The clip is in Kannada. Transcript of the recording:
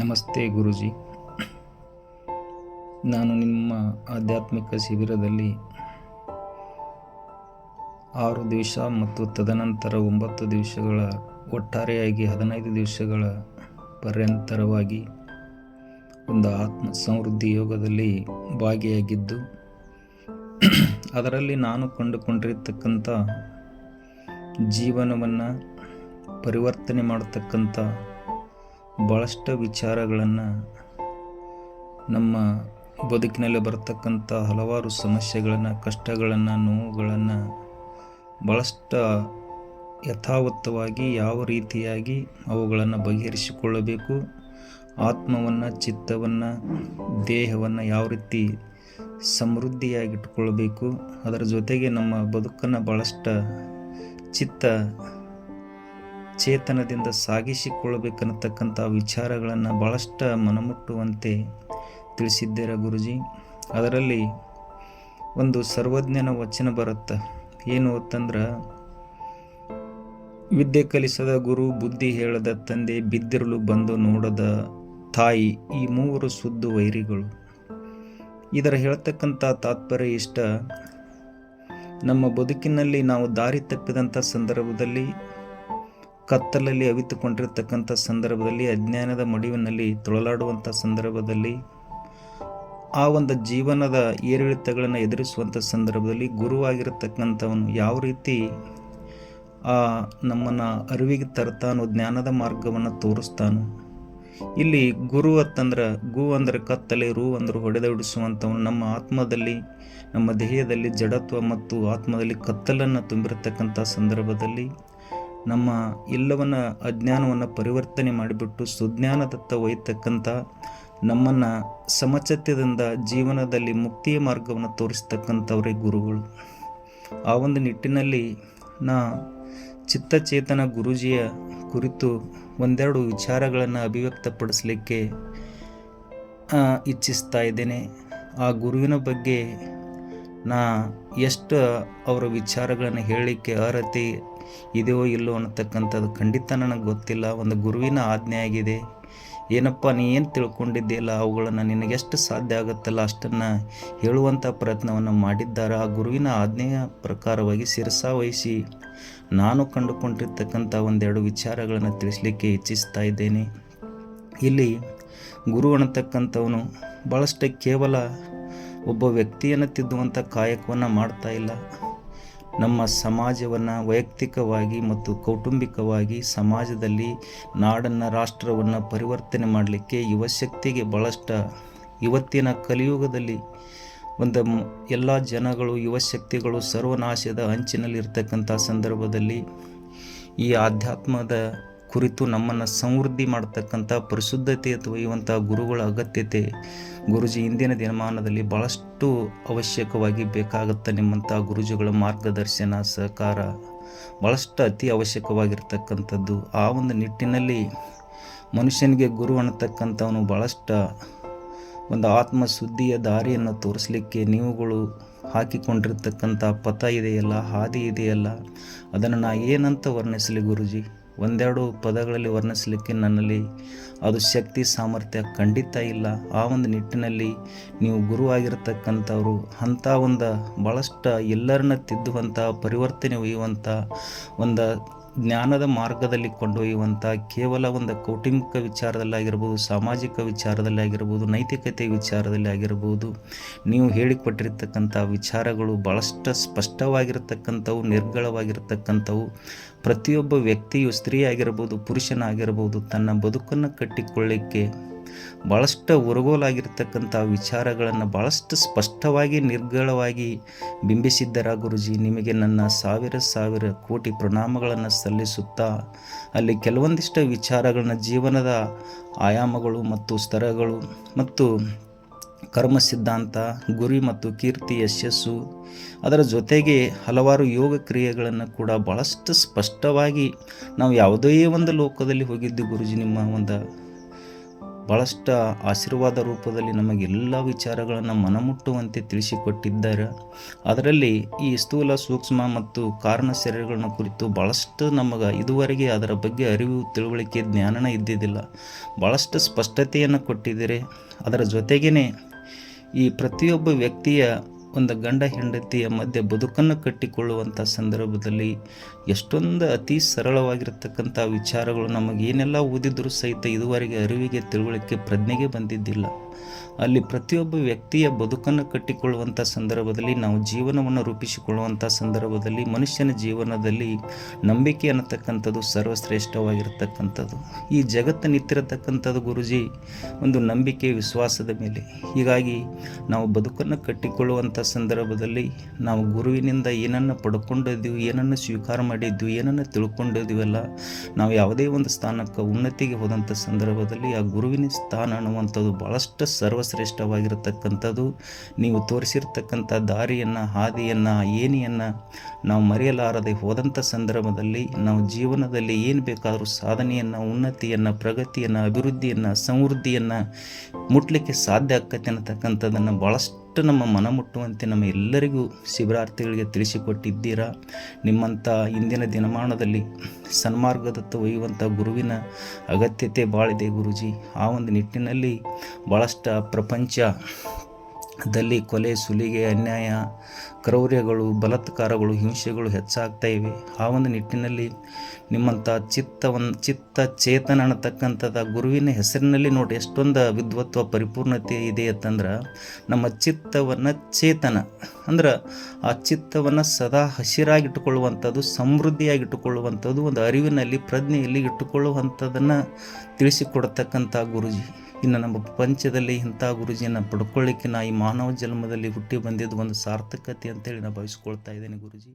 ನಮಸ್ತೆ ಗುರುಜಿ. ನಾನು ನಿಮ್ಮ ಆಧ್ಯಾತ್ಮಿಕ ಶಿಬಿರದಲ್ಲಿ ಆರು ದಿವಸ ಮತ್ತು ತದನಂತರ ಒಂಬತ್ತು ದಿವಸಗಳ ಒಟ್ಟಾರೆಯಾಗಿ ಹದಿನೈದು ದಿವಸಗಳ ಪರ್ಯಂತರವಾಗಿ ಒಂದು ಆತ್ಮ ಸಮೃದ್ಧಿ ಯೋಗದಲ್ಲಿ ಭಾಗಿಯಾಗಿದ್ದು, ಅದರಲ್ಲಿ ನಾನು ಕಂಡುಕೊಂಡಿರ್ತಕ್ಕಂಥ ಜೀವನವನ್ನು ಪರಿವರ್ತನೆ ಮಾಡತಕ್ಕಂಥ ಭಾಳಷ್ಟು ವಿಚಾರಗಳನ್ನು ನಮ್ಮ ಬದುಕಿನಲ್ಲಿ ಬರತಕ್ಕಂಥ ಹಲವಾರು ಸಮಸ್ಯೆಗಳನ್ನು, ಕಷ್ಟಗಳನ್ನು, ನೋವುಗಳನ್ನು ಭಾಳಷ್ಟು ಯಥಾವತ್ತವಾಗಿ ಯಾವ ರೀತಿಯಾಗಿ ಅವುಗಳನ್ನು ಬಗೆಹರಿಸಿಕೊಳ್ಳಬೇಕು, ಆತ್ಮವನ್ನು, ಚಿತ್ತವನ್ನು, ದೇಹವನ್ನು ಯಾವ ರೀತಿ ಸಮೃದ್ಧಿಯಾಗಿಟ್ಕೊಳ್ಬೇಕು, ಅದರ ಜೊತೆಗೆ ನಮ್ಮ ಬದುಕನ್ನು ಭಾಳಷ್ಟು ಚಿತ್ತ ಚೇತನದಿಂದ ಸಾಗಿಸಿಕೊಳ್ಳಬೇಕನ್ನತಕ್ಕಂಥ ವಿಚಾರಗಳನ್ನು ಭಾಳಷ್ಟು ಮನಮುಟ್ಟುವಂತೆ ತಿಳಿಸಿದ್ದೀರ ಗುರುಜಿ. ಅದರಲ್ಲಿ ಒಂದು ಸರ್ವಜ್ಞನ ವಚನ ಬರುತ್ತೆ, ಏನು ಅಂತಂದ್ರೆ, ವಿದ್ಯೆ ಕಲಿಸದ ಗುರು ಬುದ್ಧಿ ಹೇಳದ ತಂದೆ ಬಿದ್ದಿರಲು ಬಂದು ನೋಡದ ತಾಯಿ ಈ ಮೂವರು ಸುದ್ದು ವೈರಿಗಳು. ಇದರ ಹೇಳ್ತಕ್ಕಂಥ ತಾತ್ಪರ್ಯ ಇಷ್ಟ. ನಮ್ಮ ಬದುಕಿನಲ್ಲಿ ನಾವು ದಾರಿ ತಪ್ಪಿದಂಥ ಸಂದರ್ಭದಲ್ಲಿ ಕತ್ತಲಲ್ಲಿ ಅವಿತುಕೊಂಡಿರ್ತಕ್ಕಂಥ ಸಂದರ್ಭದಲ್ಲಿ, ಅಜ್ಞಾನದ ಮಡಿವಿನಲ್ಲಿ ತೊಳಲಾಡುವಂಥ ಸಂದರ್ಭದಲ್ಲಿ, ಆ ಒಂದು ಜೀವನದ ಏರಿಳಿತಗಳನ್ನು ಎದುರಿಸುವಂಥ ಸಂದರ್ಭದಲ್ಲಿ ಗುರುವಾಗಿರತಕ್ಕಂಥವನು ಯಾವ ರೀತಿ ಆ ನಮ್ಮನ್ನು ಅರಿವಿಗೆ ತರ್ತಾನೋ, ಜ್ಞಾನದ ಮಾರ್ಗವನ್ನು ತೋರಿಸ್ತಾನೋ, ಇಲ್ಲಿ ಗುರು ಅಂತಂದ್ರೆ, ಗು ಅಂದರೆ ಕತ್ತಲೆ, ರು ಅಂದ್ರೆ ಹೊಡೆದೊಡಿಸುವಂಥವನು ನಮ್ಮ ಆತ್ಮದಲ್ಲಿ, ನಮ್ಮ ದೇಹದಲ್ಲಿ ಜಡತ್ವ ಮತ್ತು ಆತ್ಮದಲ್ಲಿ ಕತ್ತಲನ್ನು ತುಂಬಿರತಕ್ಕಂಥ ಸಂದರ್ಭದಲ್ಲಿ ನಮ್ಮ ಎಲ್ಲವನ್ನು ಅಜ್ಞಾನವನ್ನು ಪರಿವರ್ತನೆ ಮಾಡಿಬಿಟ್ಟು ಸುಜ್ಞಾನದತ್ತ ಒಯ್ತಕ್ಕಂಥ ನಮ್ಮನ್ನು ಸಮಚತ್ಯದಿಂದ ಜೀವನದಲ್ಲಿ ಮುಕ್ತಿಯ ಮಾರ್ಗವನ್ನು ತೋರಿಸ್ತಕ್ಕಂಥವರೇ ಗುರುಗಳು. ಆ ಒಂದು ನಿಟ್ಟಿನಲ್ಲಿ ನಾ ಚಿತ್ತಚೇತನ ಗುರೂಜಿಯ ಕುರಿತು ಒಂದೆರಡು ವಿಚಾರಗಳನ್ನು ಅಭಿವ್ಯಕ್ತಪಡಿಸಲಿಕ್ಕೆ ಇಚ್ಛಿಸ್ತಾ ಇದ್ದೇನೆ. ಆ ಗುರುವಿನ ಬಗ್ಗೆ ನಾ ಎಷ್ಟು ಅವರ ವಿಚಾರಗಳನ್ನು ಹೇಳಲಿಕ್ಕೆ ಅರ್ಹತೆ ಇದೆಯೋ ಇಲ್ಲೋ ಅನ್ನತಕ್ಕಂಥದ್ದು ಖಂಡಿತ ನನಗೆ ಗೊತ್ತಿಲ್ಲ. ಒಂದು ಗುರುವಿನ ಆಜ್ಞೆ ಆಗಿದೆ. ಏನಪ್ಪ, ನೀ ಏನು ತಿಳ್ಕೊಂಡಿದ್ದೀಯಲ್ಲ? ಅವುಗಳನ್ನು ನಿನಗೆಷ್ಟು ಸಾಧ್ಯ ಆಗುತ್ತಲ್ಲ? ಅಷ್ಟನ್ನು ಹೇಳುವಂಥ ಪ್ರಯತ್ನವನ್ನು ಮಾಡಿದ್ದಾರೆ. ಆ ಗುರುವಿನ ಆಜ್ಞೆಯ ಪ್ರಕಾರವಾಗಿ ಶಿರಸಾ ವಹಿಸಿ ನಾನು ಕಂಡುಕೊಂಡಿರ್ತಕ್ಕಂಥ ಒಂದೆರಡು ವಿಚಾರಗಳನ್ನು ತಿಳಿಸ್ಲಿಕ್ಕೆ ಇಚ್ಛಿಸ್ತಾ ಇದ್ದೇನೆ. ಇಲ್ಲಿ ಗುರು ಅನ್ನತಕ್ಕಂಥವನು ಭಾಳಷ್ಟು ಕೇವಲ ಒಬ್ಬ ವ್ಯಕ್ತಿಯನ್ನು ತಿದ್ದುವಂಥ ಕಾಯಕವನ್ನು ಮಾಡ್ತಾ ಇಲ್ಲ. ನಮ್ಮ ಸಮಾಜವನ್ನು ವೈಯಕ್ತಿಕವಾಗಿ ಮತ್ತು ಕೌಟುಂಬಿಕವಾಗಿ ಸಮಾಜದಲ್ಲಿ ನಾಡನ್ನು ರಾಷ್ಟ್ರವನ್ನು ಪರಿವರ್ತನೆ ಮಾಡಲಿಕ್ಕೆ ಯುವಶಕ್ತಿಗೆ ಭಾಳಷ್ಟು ಇವತ್ತಿನ ಕಲಿಯುಗದಲ್ಲಿ ಒಂದು ಎಲ್ಲ ಜನಗಳು, ಯುವಶಕ್ತಿಗಳು ಸರ್ವನಾಶದ ಅಂಚಿನಲ್ಲಿರ್ತಕ್ಕಂಥ ಸಂದರ್ಭದಲ್ಲಿ ಈ ಆಧ್ಯಾತ್ಮದ ಕುರಿತು ನಮ್ಮನ್ನು ಸಮೃದ್ಧಿ ಮಾಡತಕ್ಕಂಥ ಪರಿಶುದ್ಧತೆ ತೊಯ್ಯುವಂಥ ಗುರುಗಳ ಅಗತ್ಯತೆ ಗುರುಜಿ, ಇಂದಿನ ದಿನಮಾನದಲ್ಲಿ ಭಾಳಷ್ಟು ಅವಶ್ಯಕವಾಗಿ ಬೇಕಾಗುತ್ತೆ ನಿಮ್ಮಂಥ ಗುರುಜಿಗಳ ಮಾರ್ಗದರ್ಶನ, ಸಹಕಾರ ಭಾಳಷ್ಟು ಅತಿ ಅವಶ್ಯಕವಾಗಿರ್ತಕ್ಕಂಥದ್ದು. ಆ ಒಂದು ನಿಟ್ಟಿನಲ್ಲಿ ಮನುಷ್ಯನಿಗೆ ಗುರು ಅನ್ನತಕ್ಕಂಥವನು ಭಾಳಷ್ಟು ಒಂದು ಆತ್ಮ ಸುದ್ದಿಯ ದಾರಿಯನ್ನು ತೋರಿಸಲಿಕ್ಕೆ ನೀವುಗಳು ಹಾಕಿಕೊಂಡಿರ್ತಕ್ಕಂಥ ಪಥ ಇದೆಯಲ್ಲ, ಹಾದಿ ಇದೆಯಲ್ಲ, ಅದನ್ನು ನಾ ಏನಂತ ವರ್ಣಿಸಲಿ ಗುರುಜಿ? ಒಂದೆರಡು ಪದಗಳಲ್ಲಿ ವರ್ಣಿಸಲಿಕ್ಕೆ ನನ್ನಲ್ಲಿ ಅದು ಶಕ್ತಿ, ಸಾಮರ್ಥ್ಯ ಖಂಡಿತ ಇಲ್ಲ. ಆ ಒಂದು ನಿಟ್ಟಿನಲ್ಲಿ ನೀವು ಗುರು ಆಗಿರತಕ್ಕಂಥವ್ರು ಅಂಥ ಒಂದು ಭಾಳಷ್ಟು ಎಲ್ಲರನ್ನ ತಿದ್ದುವಂಥ, ಪರಿವರ್ತನೆ ಒಯ್ಯುವಂಥ ಒಂದು ಜ್ಞಾನದ ಮಾರ್ಗದಲ್ಲಿ ಕೊಂಡೊಯ್ಯುವಂಥ ಕೇವಲ ಒಂದು ಕೌಟುಂಬಿಕ ವಿಚಾರದಲ್ಲಿ ಆಗಿರ್ಬೋದು, ಸಾಮಾಜಿಕ ವಿಚಾರದಲ್ಲಿ ಆಗಿರ್ಬೋದು ನೈತಿಕತೆ ವಿಚಾರದಲ್ಲಿ ಆಗಿರ್ಬೋದು, ನೀವು ಹೇಳಿಕೊಟ್ಟಿರ್ತಕ್ಕಂಥ ವಿಚಾರಗಳು ಭಾಳಷ್ಟು ಸ್ಪಷ್ಟವಾಗಿರ್ತಕ್ಕಂಥವು, ನಿರ್ಗಳವಾಗಿರ್ತಕ್ಕಂಥವು. ಪ್ರತಿಯೊಬ್ಬ ವ್ಯಕ್ತಿಯು ಸ್ತ್ರೀ ಆಗಿರ್ಬೋದು, ಪುರುಷನಾಗಿರ್ಬೋದು, ತನ್ನ ಬದುಕನ್ನು ಕಟ್ಟಿಕೊಳ್ಳಿಕ್ಕೆ ಭಾಳಷ್ಟು ಉರಗೋಲಾಗಿರ್ತಕ್ಕಂಥ ವಿಚಾರಗಳನ್ನು ಭಾಳಷ್ಟು ಸ್ಪಷ್ಟವಾಗಿ, ನಿರ್ಗಳವಾಗಿ ಬಿಂಬಿಸಿದ್ದರ ಗುರುಜಿ? ನಿಮಗೆ ನನ್ನ ಸಾವಿರ ಸಾವಿರ ಕೋಟಿ ಪ್ರಣಾಮಗಳನ್ನು ಸಲ್ಲಿಸುತ್ತಾ, ಅಲ್ಲಿ ಕೆಲವೊಂದಿಷ್ಟು ವಿಚಾರಗಳನ್ನ ಜೀವನದ ಆಯಾಮಗಳು ಮತ್ತು ಸ್ತರಗಳು ಮತ್ತು ಕರ್ಮ ಸಿದ್ಧಾಂತ ಗುರಿ ಮತ್ತು ಕೀರ್ತಿ, ಯಶಸ್ಸು, ಅದರ ಜೊತೆಗೆ ಹಲವಾರು ಯೋಗ ಕ್ರಿಯೆಗಳನ್ನು ಕೂಡ ಭಾಳಷ್ಟು ಸ್ಪಷ್ಟವಾಗಿ ನಾವು ಯಾವುದೇ ಒಂದು ಲೋಕದಲ್ಲಿ ಹೋಗಿದ್ದು ಗುರುಜಿ, ನಿಮ್ಮ ಒಂದು ಭಾಳಷ್ಟು ಆಶೀರ್ವಾದ ರೂಪದಲ್ಲಿ ನಮಗೆಲ್ಲ ವಿಚಾರಗಳನ್ನು ಮನಮುಟ್ಟುವಂತೆ ತಿಳಿಸಿಕೊಟ್ಟಿದ್ದಾರೆ. ಅದರಲ್ಲಿ ಈ ಸ್ಥೂಲ ಸೂಕ್ಷ್ಮ ಮತ್ತು ಕಾರಣ ಶರೀರಗಳನ್ನ ಕುರಿತು ಭಾಳಷ್ಟು ನಮಗೆ ಇದುವರೆಗೆ ಅದರ ಬಗ್ಗೆ ಅರಿವು, ತಿಳುವಳಿಕೆ, ಜ್ಞಾನನ ಇದ್ದಿದ್ದಿಲ್ಲ. ಭಾಳಷ್ಟು ಸ್ಪಷ್ಟತೆಯನ್ನು ಕೊಟ್ಟಿದ್ದೀರಿ. ಅದರ ಜೊತೆಗೇ ಈ ಪ್ರತಿಯೊಬ್ಬ ವ್ಯಕ್ತಿಯ ಒಂದು ಗಂಡ ಹೆಂಡತಿಯ ಮಧ್ಯೆ ಬದುಕನ್ನು ಕಟ್ಟಿಕೊಳ್ಳುವಂಥ ಸಂದರ್ಭದಲ್ಲಿ ಎಷ್ಟೊಂದು ಅತಿ ಸರಳವಾಗಿರ್ತಕ್ಕಂಥ ವಿಚಾರಗಳು ನಮಗೇನೆಲ್ಲ ಓದಿದರೂ ಸಹಿತ ಇದುವರೆಗೆ ಅರಿವಿಗೆ ತಿಳುವಳಿಕೆ ಪ್ರಜ್ಞೆಗೆ ಬಂದಿದ್ದಿಲ್ಲ. ಅಲ್ಲಿ ಪ್ರತಿಯೊಬ್ಬ ವ್ಯಕ್ತಿಯ ಬದುಕನ್ನು ಕಟ್ಟಿಕೊಳ್ಳುವಂಥ ಸಂದರ್ಭದಲ್ಲಿ ನಾವು ಜೀವನವನ್ನು ರೂಪಿಸಿಕೊಳ್ಳುವಂಥ ಸಂದರ್ಭದಲ್ಲಿ ಮನುಷ್ಯನ ಜೀವನದಲ್ಲಿ ನಂಬಿಕೆ ಅನ್ನತಕ್ಕಂಥದ್ದು ಸರ್ವಶ್ರೇಷ್ಠವಾಗಿರ್ತಕ್ಕಂಥದ್ದು. ಈ ಜಗತ್ತು ನಿಂತಿರತಕ್ಕಂಥದ್ದು ಗುರುಜಿ, ಒಂದು ನಂಬಿಕೆ, ವಿಶ್ವಾಸದ ಮೇಲೆ. ಹೀಗಾಗಿ ನಾವು ಬದುಕನ್ನು ಕಟ್ಟಿಕೊಳ್ಳುವಂಥ ಸಂದರ್ಭದಲ್ಲಿ ನಾವು ಗುರುವಿನಿಂದ ಏನನ್ನು ಪಡ್ಕೊಂಡಿದ್ದೀವಿ, ಏನನ್ನು ಸ್ವೀಕಾರ ಮಾಡಿದ್ವಿ ಏನನ್ನು ತಿಳ್ಕೊಂಡಿದ್ದೀವಲ್ಲ, ನಾವು ಯಾವುದೇ ಒಂದು ಸ್ಥಾನಕ್ಕೆ ಉನ್ನತಿಗೆ ಹೋದಂಥ ಸಂದರ್ಭದಲ್ಲಿ ಆ ಗುರುವಿನ ಸ್ಥಾನ ಅನ್ನುವಂಥದ್ದು ಭಾಳಷ್ಟು ಸರ್ವಶ್ರೇಷ್ಠವಾಗಿರತಕ್ಕಂಥದ್ದು. ನೀವು ತೋರಿಸಿರ್ತಕ್ಕಂಥ ದಾರಿಯನ್ನು ಹಾದಿಯನ್ನು ಏನಿಯನ್ನು ನಾವು ಮರೆಯಲಾರದೆ ಹೋದಂಥ ಸಂದರ್ಭದಲ್ಲಿ ನಾವು ಜೀವನದಲ್ಲಿ ಏನು ಬೇಕಾದರೂ ಸಾಧನೆಯನ್ನು, ಉನ್ನತಿಯನ್ನು, ಪ್ರಗತಿಯನ್ನು, ಅಭಿವೃದ್ಧಿಯನ್ನು, ಸಮೃದ್ಧಿಯನ್ನು ಮುಟ್ಲಿಕ್ಕೆ ಸಾಧ್ಯ ಆಕ್ಕತ್ತೆ ಅನ್ನತಕ್ಕಂಥದ್ದನ್ನು ಭಾಳಷ್ಟು ನಮ್ಮ ಮನ ಮುಟ್ಟುವಂತೆ ನಮ್ಮ ಎಲ್ಲರಿಗೂ ಶಿಬಿರಾರ್ಥಿಗಳಿಗೆ ತಿಳಿಸಿಕೊಟ್ಟಿದ್ದೀರಾ. ನಿಮ್ಮಂಥ ಇಂದಿನ ದಿನಮಾನದಲ್ಲಿ ಸನ್ಮಾರ್ಗದತ್ತ ಒಯ್ಯುವಂಥ ಗುರುವಿನ ಅಗತ್ಯತೆ ಭಾಳಿದೆ ಗುರುಜಿ. ಆ ಒಂದು ನಿಟ್ಟಿನಲ್ಲಿ ಭಾಳಷ್ಟು ಪ್ರಪಂಚ ದಲ್ಲಿ ಕೊಲೆ, ಸುಲಿಗೆ, ಅನ್ಯಾಯ, ಕ್ರೌರ್ಯಗಳು, ಬಲತ್ಕಾರಗಳು, ಹಿಂಸೆಗಳು ಹೆಚ್ಚಾಗ್ತಾ ಇವೆ. ಆ ಒಂದು ನಿಟ್ಟಿನಲ್ಲಿ ನಿಮ್ಮಂಥ ಚಿತ್ತವನ್ನು ಚಿತ್ತ ಚೇತನ ಅನ್ನತಕ್ಕಂಥದ್ದು ಗುರುವಿನ ಹೆಸರಿನಲ್ಲಿ ನೋಡಿ ಎಷ್ಟೊಂದು ವಿದ್ವತ್ವ, ಪರಿಪೂರ್ಣತೆ ಇದೆ ಅಂತಂದ್ರೆ, ನಮ್ಮ ಚಿತ್ತವನ್ನು ಚೇತನ, ಅಂದ್ರೆ ಆ ಚಿತ್ತವನ್ನು ಸದಾ ಹಸಿರಾಗಿಟ್ಟುಕೊಳ್ಳುವಂಥದ್ದು, ಸಮೃದ್ಧಿಯಾಗಿಟ್ಟುಕೊಳ್ಳುವಂಥದ್ದು, ಒಂದು ಅರಿವಿನಲ್ಲಿ, ಪ್ರಜ್ಞೆಯಲ್ಲಿ ಇಟ್ಟುಕೊಳ್ಳುವಂಥದ್ದನ್ನು ತಿಳಿಸಿಕೊಡ್ತಕ್ಕಂಥ ಗುರುಜಿ. ಇನ್ನು ನಮ್ಮ ಪ್ರಪಂಚದಲ್ಲಿ ಇಂಥ ಗುರುಜಿಯನ್ನು ಪಡ್ಕೊಳ್ಳಿಕ್ಕೆ ನಾ ಈ ಮಾನವ ಜನ್ಮದಲ್ಲಿ ಹುಟ್ಟಿ ಬಂದಿದ್ದು ಒಂದು ಸಾರ್ಥಕತೆ ಅಂತೇಳಿ ನಾನು ಭಾವಿಸ್ಕೊಳ್ತಾ ಇದ್ದೇನೆ ಗುರುಜಿ.